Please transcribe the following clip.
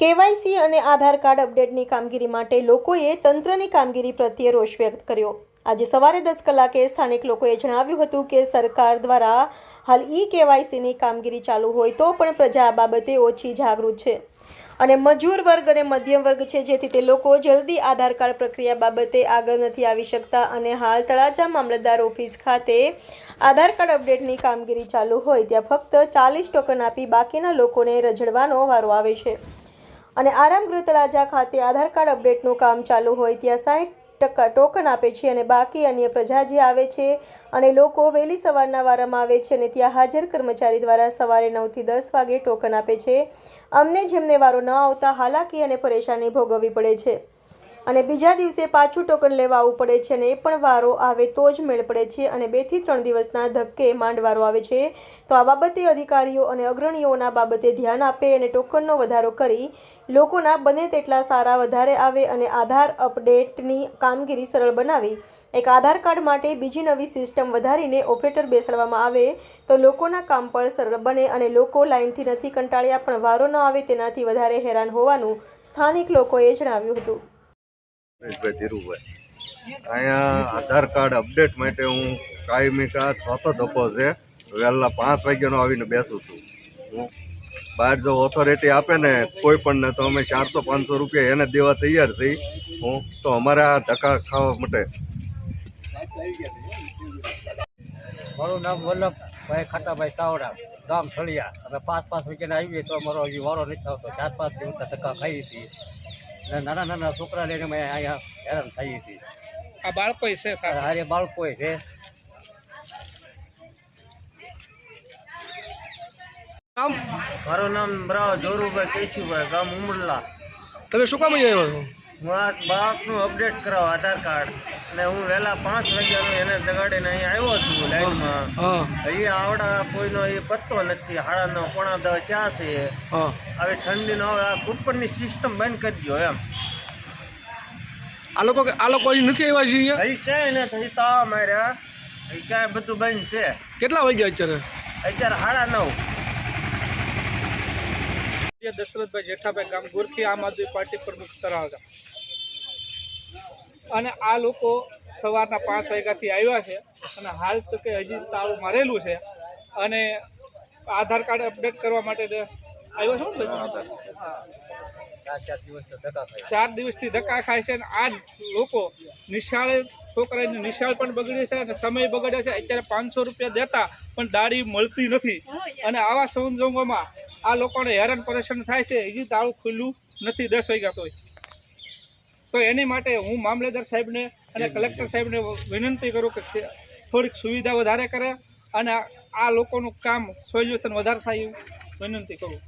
KYC અને આધાર card અપડેટની કામગીરી માટે લોકોએ તંત્રની કામગીરી પ્રત્યે રોષ વ્યક્ત કર્યો. આજે સવારે દસ કલાકે સ્થાનિક લોકોએ જણાવ્યું હતું કે સરકાર દ્વારા હાલ ઈ કેવાયસીની કામગીરી ચાલુ હોય તો પણ પ્રજા આ બાબતે ઓછી જાગૃત છે. અને મજૂર વર્ગ અને મધ્યમ વર્ગ છે, જેથી તે લોકો જલ્દી આધાર કાર્ડ પ્રક્રિયા બાબતે આગળ નથી આવી શકતા અને હાલ તળાજા મામલતદાર ઓફિસ ખાતે આધાર કાર્ડ અપડેટની કામગીરી ચાલુ હોય, ત્યાં ફક્ત ચાલીસ ટોકન આપી બાકીના લોકોને રજડવાનો વારો આવે છે. અને આરામગૃહ તળાજા ખાતે આધાર કાર્ડ અપડેટનું કામ ચાલુ હોય ત્યાં સાઠ ટકા ટોકન આપે છે અને બાકી અન્ય પ્રજા જે આવે છે અને લોકો વહેલી સવારના વારામાં આવે છે અને ત્યાં હાજર કર્મચારી દ્વારા સવારે નવથી દસ વાગે ટોકન આપે છે. અમને જેમને વારો ન આવતા હાલાકી અને પરેશાની ભોગવવી પડે છે. અને બીજા દિવસે પાછું ટોકન લેવા આવવું પડે છે અને એ પણ વારો આવે તો જ મેળ પડે છે અને બેથી ત્રણ દિવસના ધક્કે માંડ વારો આવે છે. તો આ બાબતે અધિકારીઓ અને અગ્રણીઓના બાબતે ધ્યાન આપે અને ટોકનનો વધારો કરી લોકોના બને તેટલા સારા વધારે આવે અને આધાર અપડેટની કામગીરી સરળ બનાવી. એક આધાર કાર્ડ માટે બીજી નવી સિસ્ટમ વધારીને ઓપરેટર બેસાડવામાં આવે તો લોકોના કામ પણ સરળ બને અને લોકો લાઇનથી નથી કંટાળ્યા પણ વારો ન આવે તેનાથી વધારે હેરાન હોવાનું સ્થાનિક લોકોએ જણાવ્યું હતું. પરેશભાઈ ધીરુભાઈ. અહીંયા આધાર કાર્ડ અપડેટ માટે હું કાયમી કા ચોથો ધક્કો છે. વહેલા પાંચ વાગ્યાનો આવીને બેસું છું. હું બહાર જો ઓથોરિટી આપે ને કોઈ પણ ને તો અમે ચારસો પાંચસો રૂપિયા એને દેવા તૈયાર છીએ. હું તો અમારે આ ધક્કા ખાવા માટે મારું નામ વલ્લભભાઈ ખાટાભાઈ સાવડા, ગામ સળિયા અમે પાંચ પાંચ વાગ્યાને આવીએ તો અમારો હજી વારો નથી આવતો. ચાર પાંચ દિવસ ધક્કા ખાઈએ છીએ. નાના નાના છોકરા લઈને અમે અહીંયા હેરાન થઈએ છીએ. આ બાળકો છે સારા હારે બાળકોય છે. મારું નામ બ્રાવ જોરુભાઈ કેશુભાઈ ગામ ઉમરલા. તમે શું કામ અહીંયા આવ્યા છો? હું આ બાળકનું અપડેટ કરાવ આધાર કાર્ડ. અને હું વહેલા પાંચ વાગ્યાનો એને જગાડીને અહીંયા આવ્યો છું લાઈનમાં. હજી આવડા કોઈનો એ પત્તો નથી હાડા નવ પોણા દસ ચા છે આવી ઠંડીનો હવે આ કૂપનની સિસ્ટમ બંધ કરી દો એમ. આ લોકો આ લોકો હજી નથી આવ્યા છે અહીં ક્યાંય નથી તાવ માર્યા. અહીં ક્યાંય બધું બંધ છે. કેટલા વાગ્યા અત્યારે? અત્યારે હાડા નવ. દશરથભાઈ જેઠાભાઈ ગામ ગુરથી આમ આદમી પાર્ટી પ્રમુખ તરાવતા અને આ લોકો સવારના પાંચ વાગ્યાથી આવ્યા છે અને હાલ તો કે હજી તાળું મારેલું છે. અને આધાર કાર્ડ અપડેટ કરવા માટે આવ્યો છો ને ચાર દિવસથી ધક્કા ખાય છે અને આ લોકો નિશાળે છોકરાની નિશાળ પણ બગડે છે અને સમય બગડે છે. અત્યારે પાંચસો રૂપિયા દેતા પણ દાડી મળતી નથી. અને આવા સંજોગોમાં આ લોકોને હેરાન પરેશાન થાય છે હજી તાળું ખુલ્લું નથી દસ વાગ્યા તોય. તો એની માટે હું મામલેદાર સાહેબને અને કલેક્ટર સાહેબને વિનંતી કરું કે થોડીક સુવિધા વધારે કરે અને આ લોકોનું કામ સોલ્યુશન વધારે થાય એવું વિનંતી કરું.